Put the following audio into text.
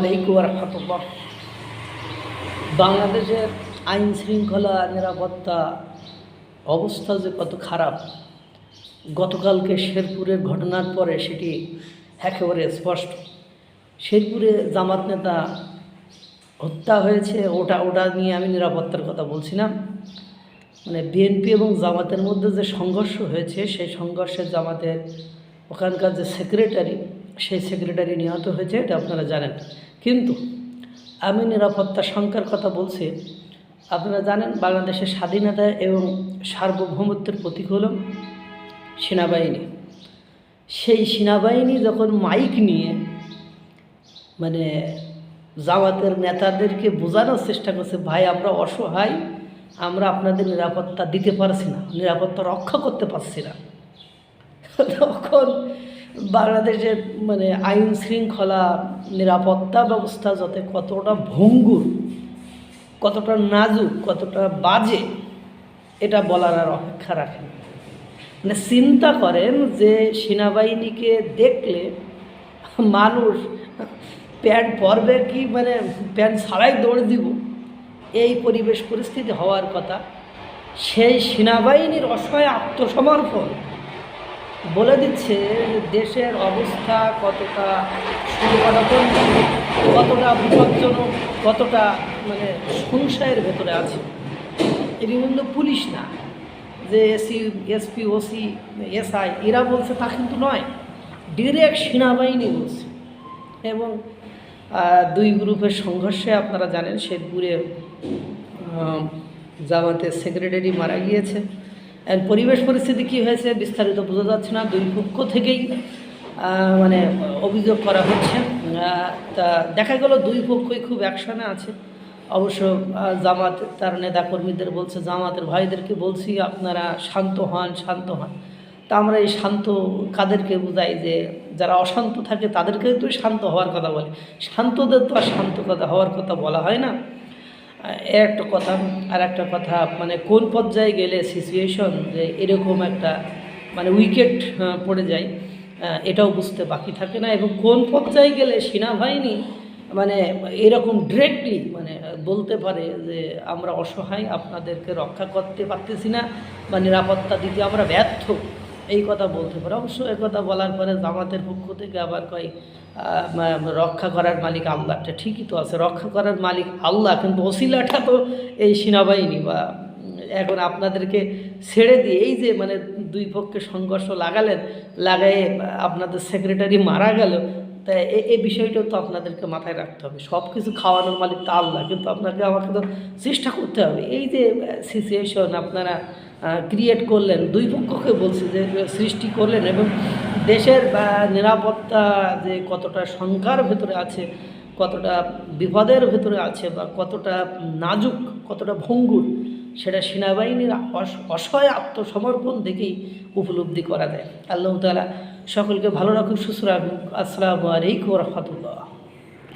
আলাইকুম রহমতুল্লাহ। বাংলাদেশের আইন শৃঙ্খলা নিরাপত্তা অবস্থা যে কত খারাপ, গতকালকে শেরপুরের ঘটনার পরে সেটি একেবারে স্পষ্ট। শেরপুরে জামাত নেতা হত্যা হয়েছে, ওটা ওটা নিয়ে আমি নিরাপত্তার কথা বলছি না। মানে বিএনপি এবং জামাতের মধ্যে যে সংঘর্ষ হয়েছে, সেই সংঘর্ষে জামাতের ওখানকার যে সেক্রেটারি সেই সেক্রেটারি নিহত হয়েছে, এটা আপনারা জানেন। কিন্তু আমি নিরাপত্তা শঙ্কার কথা বলছি। আপনারা জানেন বাংলাদেশের স্বাধীনতা এবং সার্বভৌমত্বের প্রতীক হল সেনাবাহিনী। সেই সেনাবাহিনী যখন মাইক নিয়ে মানে জামাতের নেতাদেরকে বোঝানোর চেষ্টা করছে, ভাই, আমরা অসহায়, আমরা আপনাদের নিরাপত্তা দিতে পারছি না, নিরাপত্তা রক্ষা করতে পারছি না। তখন বাংলাদেশের মানে আইন শৃঙ্খলা নিরাপত্তা ব্যবস্থা যাতে কতটা ভঙ্গুর, কতটা নাজুক, কতটা বাজে, এটা বলার আর অপেক্ষা রাখেন মানে চিন্তা করেন যে সেনাবাহিনীকে দেখলে মানুষ প্যান্ট পরবে কি মানে প্যান্ট ছাড়াই দৌড় দিব, এই পরিবেশ পরিস্থিতি হওয়ার কথা। সেই সেনাবাহিনীর অসহায় আত্মসমর্পণ বলে দিচ্ছে দেশের অবস্থা কতটা কতটা বিপজ্জনক, কতটা মানে সংশয়ের ভেতরে আছে। এটি কিন্তু পুলিশ না, যে এসি এসপি ওসি এসআই এরা বলছে তা কিন্তু নয়। ডিরেক্ট সেনাবাহিনী বলছে। এবং দুই গ্রুপের সংঘর্ষে আপনারা জানেন শেরপুরে জামাতের সেক্রেটারি মারা গিয়েছে। এর পরিবেশ পরিস্থিতি কী হয়েছে বিস্তারিত বোঝা যাচ্ছে না। দুই পক্ষ থেকেই মানে অভিযোগ করা হচ্ছে। তা দেখা গেল দুই পক্ষই খুব অ্যাকশনে আছে। অবশ্য জামাত, তার নেতাকর্মীদের বলছে, জামাতের ভাইদেরকে বলছি, আপনারা শান্ত হন শান্ত হন। তা আমরা এই শান্ত কাদেরকে বোঝাই যে, যারা অশান্ত থাকে তাদেরকে তো শান্ত হওয়ার কথা বলে। শান্তদের তো আর শান্ত কথা হওয়ার কথা বলা হয় না। একটা কথা, আর একটা কথা মানে কোন পর্যায়ে গেলে সিচুয়েশন যে এরকম একটা মানে উইকেট পড়ে যায় এটাও বুঝতে বাকি থাকে না। এবং কোন পর্যায়ে গেলে সেনাবাহিনী মানে এরকম ডিরেক্টলি মানে বলতে পারে যে আমরা অসহায়, আপনাদেরকে রক্ষা করতে পারতেছি না, বা নিরাপত্তা দিতে আমরা ব্যর্থ। এই কথা বলতে পারে। অবশ্য এই কথা বলার পরে জামাতের পক্ষ থেকে আবার কয় রক্ষা করার মালিক আল্লাহটা ঠিকই তো আছে। রক্ষা করার মালিক আল্লাহ, কিন্তু অশিলাটা তো এই সেনাবাহিনী বা, এখন আপনাদেরকে ছেড়ে দিয়ে এই যে মানে দুই পক্ষে সংঘর্ষ লাগালেন, লাগায়ে আপনাদের সেক্রেটারি মারা গেল তা এই বিষয়টাও তো আপনাদেরকে মাথায় রাখতে হবে। সব কিছু খাওয়ানোর মালিক তো আল্লাহ, কিন্তু আপনাকে আমাকে তো চেষ্টা করতে হবে। এই যে সিচুয়েশন আপনারা ক্রিয়েট করলেন, দুই পক্ষকে বলছি যে সৃষ্টি করলেন এবং দেশের নিরাপত্তা যে কতটা শঙ্কার ভেতরে আছে, কতটা বিপদের ভেতরে আছে, বা কতটা নাজুক, কতটা ভঙ্গুর সেটা সেনাবাহিনীর অস- অসহায় আত্মসমর্পণ দেখেই উপলব্ধি করা যায়। আল্লাহ তালা সকলকে ভালো রাখুক, সুস্থ রাখুক। আসসালামু আলাইকুম রহমতুল্লাহ।